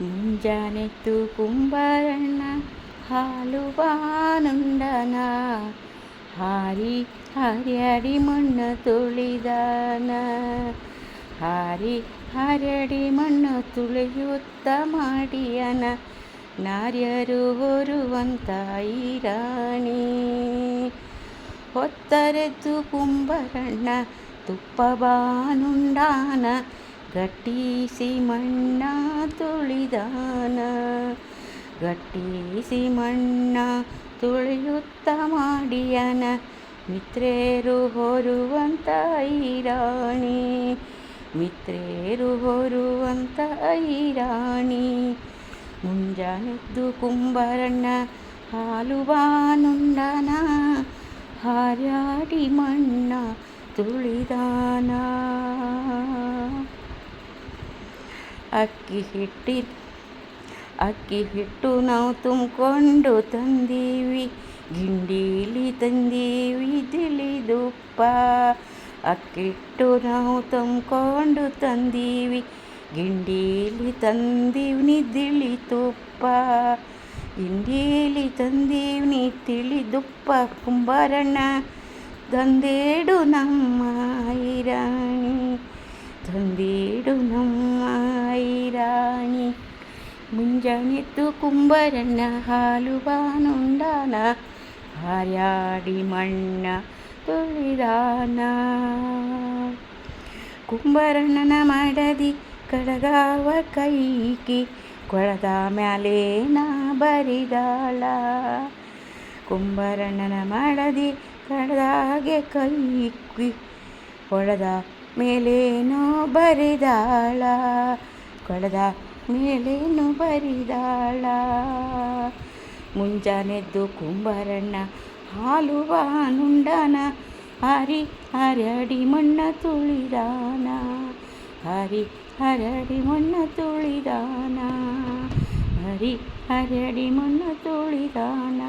ಮುಂಜಾನೆತ್ತು ಕುಂಬಾರಣ್ಣ ಹಾಲು ಬಾನುಂಡನ ಹಾರಿ ಹರಿಯಡಿ ಮಣ್ಣು ತುಳಿದಾನ ಹಾರಿ ಹರಡಿ ಮಣ್ಣು ತುಳಿಯುತ್ತ ಮಾಡಿಯನ ನಾರ್ಯರು ಹೊರುವಂತ ರಾಣಿ ಹೊತ್ತರೆದ್ದು ಕುಂಬರಣ್ಣ ತುಪ್ಪ ಬಾನುಂಡಾನ ಗಟ್ಟಿಸಿ ಮಣ್ಣ ತುಳಿದಾನ. ಗಟ್ಟಿಸಿ ಮಣ್ಣ ತುಳಿಯುತ್ತ ಮಾಡಿಯನ. ಮಿತ್ರೇರು ಹೊರುವಂತ ಐರಾಣಿ ಮಿತ್ರೇರು ಹೊರುವಂತ ಐರಾಣಿ ಮುಂಜಾನೆದ್ದು ಕುಂಬರಣ್ಣ ಹಾಲು ಹಾರ್ಯಾಡಿ ಮಣ್ಣ ತುಳಿದಾನ. ಅಕ್ಕಿ ಹಿಟ್ಟಿ, ಅಕ್ಕಿ ಹಿಟ್ಟು ನಾವು ತುಂಬಿಕೊಂಡು ತಂದೀವಿ. ಗಿಂಡೀಲಿ ತಂದೀವಿ ತಿಳಿದುಪ್ಪ ಅಕ್ಕಿ ಹಿಟ್ಟು ನಾವು ತುಂಬಿಕೊಂಡು ತಂದೀವಿ. ಗಿಂಡೀಲಿ ತಂದೀವಿ ತಿಳಿ ತುಪ್ಪ ಗಿಂಡೀಲಿ ತಂದೀವಿ ತಿಳಿದುಪ್ಪ ಕುಂಬಾರಣ್ಣ ತಂದೇಡು ನಮ್ಮ ಐರಾಣಿ. ತಂದೇಡು ಮುಂಜಾನೆತ್ತು ಕುಂಬರಣ್ಣ ಹಾಲು ಬಾನುಂಡಾನ, ಹಾರ್ಯಾಡಿ ಮಣ್ಣ ತುಳಿದಾನ. ಕುಂಬರಣ್ಣನ ಮಾಡದಿ ಕಡಗಾವ ಕೈಕಿ, ಕೊಳದ ಮ್ಯಾಲೇನ ಬರಿದಾಳ. ಕುಂಬರಣ್ಣನ ಮಾಡದಿ ಕಡದಾಗೆ ಕೈಕಿ, ಕೊಳದ ಮೇಲೇನೋ ಬರಿದಾಳ. ಕೊಳದ ಮೇಲೇನು ಬರಿದಾಳ. ಮುಂಜಾನೆದ್ದು ಕುಂಬರಣ್ಣ ಹಾಲು ಬಾನುಂಡನ ಹರಿ ಹರಡಿ ಮಣ್ಣ ತುಳಿದಾನ. ಹರಿ ಹರಡಿ ಮಣ್ಣ ತುಳಿದಾನ. ಹರಿ ಹರಡಿ ಮಣ್ಣ ತುಳಿದಾನ.